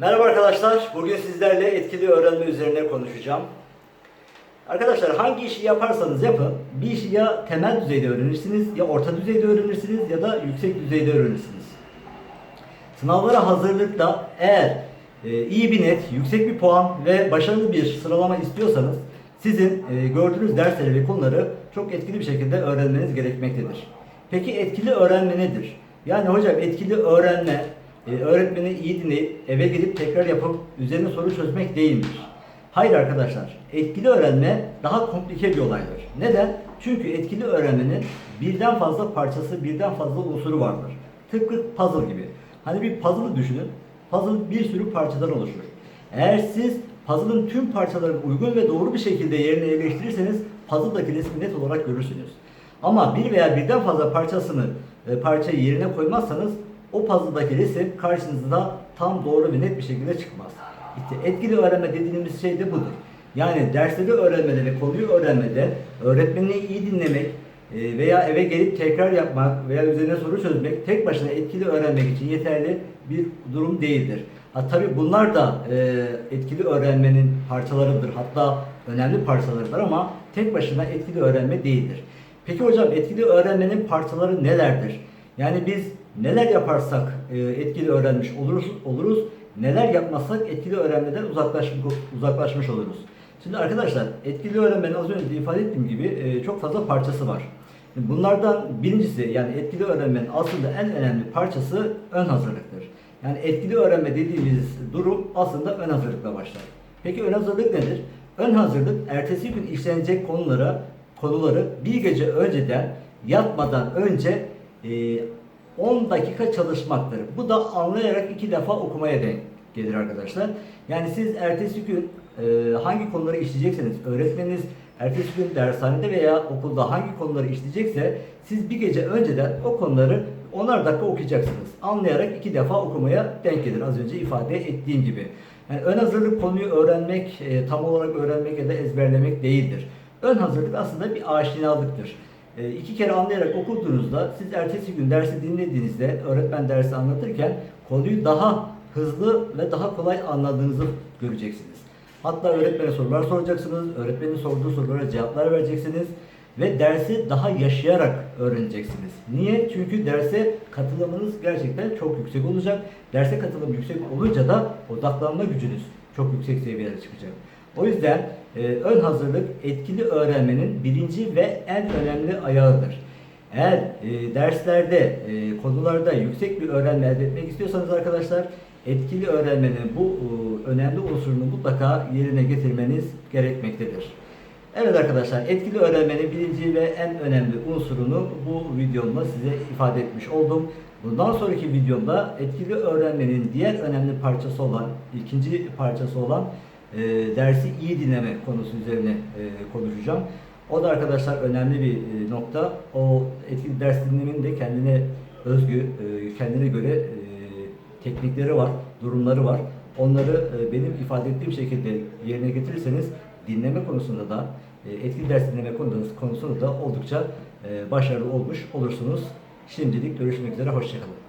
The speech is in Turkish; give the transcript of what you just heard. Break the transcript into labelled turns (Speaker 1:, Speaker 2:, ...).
Speaker 1: Merhaba arkadaşlar. Bugün sizlerle etkili öğrenme üzerine konuşacağım. Arkadaşlar hangi işi yaparsanız yapın, bir işi ya temel düzeyde öğrenirsiniz, ya orta düzeyde öğrenirsiniz ya da yüksek düzeyde öğrenirsiniz. Sınavlara hazırlıkta eğer e, iyi bir net, yüksek bir puan ve başarılı bir sıralama istiyorsanız sizin e, gördüğünüz dersleri ve konuları çok etkili bir şekilde öğrenmeniz gerekmektedir. Peki etkili öğrenme nedir? Yani hocam etkili öğrenme e, öğretmeni iyi dinleyip eve gidip tekrar yapıp üzerine soru çözmek değildir. Hayır arkadaşlar, etkili öğrenme daha komplike bir olaydır. Neden? Çünkü etkili öğrenmenin birden fazla parçası, birden fazla unsuru vardır. Tıpkı puzzle gibi. Hani bir puzzle'ı düşünün. Puzzle bir sürü parçadan oluşur. Eğer siz puzzle'ın tüm parçalarını uygun ve doğru bir şekilde yerine yerleştirirseniz puzzle'daki resmi net olarak görürsünüz. Ama bir veya birden fazla parçasını e, parçayı yerine koymazsanız o puzzle'daki resim karşınızda tam doğru ve net bir şekilde çıkmaz. İşte etkili öğrenme dediğimiz şey de budur. Yani dersleri öğrenmede ve konuyu öğrenmede öğretmenini iyi dinlemek e, veya eve gelip tekrar yapmak veya üzerine soru çözmek tek başına etkili öğrenmek için yeterli bir durum değildir. Ha, tabii bunlar da e, etkili öğrenmenin parçalarıdır. Hatta önemli parçalarıdır ama tek başına etkili öğrenme değildir. Peki hocam etkili öğrenmenin parçaları nelerdir? Yani biz neler yaparsak e, etkili öğrenmiş oluruz, oluruz, neler yapmazsak etkili öğrenmeden uzaklaşmış, uzaklaşmış oluruz. Şimdi arkadaşlar etkili öğrenmenin az önce de ifade ettiğim gibi e, çok fazla parçası var. Bunlardan birincisi yani etkili öğrenmenin aslında en önemli parçası ön hazırlıktır. Yani etkili öğrenme dediğimiz durum aslında ön hazırlıkla başlar. Peki ön hazırlık nedir? Ön hazırlık ertesi gün işlenecek konulara konuları bir gece önceden yatmadan önce e, 10 dakika çalışmaktır. Bu da anlayarak iki defa okumaya denk gelir arkadaşlar. Yani siz ertesi gün e, hangi konuları işleyecekseniz, öğretmeniniz ertesi gün dershanede veya okulda hangi konuları işleyecekse siz bir gece önceden o konuları onar dakika okuyacaksınız. Anlayarak iki defa okumaya denk gelir az önce ifade ettiğim gibi. Yani ön hazırlık konuyu öğrenmek, e, tam olarak öğrenmek ya da ezberlemek değildir. Ön hazırlık aslında bir aşinalıktır. E, iki kere anlayarak okuduğunuzda siz ertesi gün dersi dinlediğinizde öğretmen dersi anlatırken konuyu daha hızlı ve daha kolay anladığınızı göreceksiniz. Hatta öğretmene sorular soracaksınız, öğretmenin sorduğu sorulara cevaplar vereceksiniz ve dersi daha yaşayarak öğreneceksiniz. Niye? Çünkü derse katılımınız gerçekten çok yüksek olacak. Derse katılım yüksek olunca da odaklanma gücünüz çok yüksek seviyelere çıkacak. O yüzden e, ön hazırlık etkili öğrenmenin birinci ve en önemli ayağıdır. Eğer e, derslerde, e, konularda yüksek bir öğrenme elde etmek istiyorsanız arkadaşlar etkili öğrenmenin bu e, önemli unsurunu mutlaka yerine getirmeniz gerekmektedir. Evet arkadaşlar etkili öğrenmenin birinci ve en önemli unsurunu bu videomda size ifade etmiş oldum. Bundan sonraki videomda etkili öğrenmenin diğer önemli parçası olan, ikinci parçası olan e, dersi iyi dinleme konusu üzerine e, konuşacağım. O da arkadaşlar önemli bir e, nokta. O etkili ders dinlemenin de kendine özgü, e, kendine göre e, teknikleri var, durumları var. Onları e, benim ifade ettiğim şekilde yerine getirirseniz dinleme konusunda da e, etkili ders dinleme konusunda, da oldukça e, başarılı olmuş olursunuz. Şimdilik görüşmek üzere, hoşçakalın.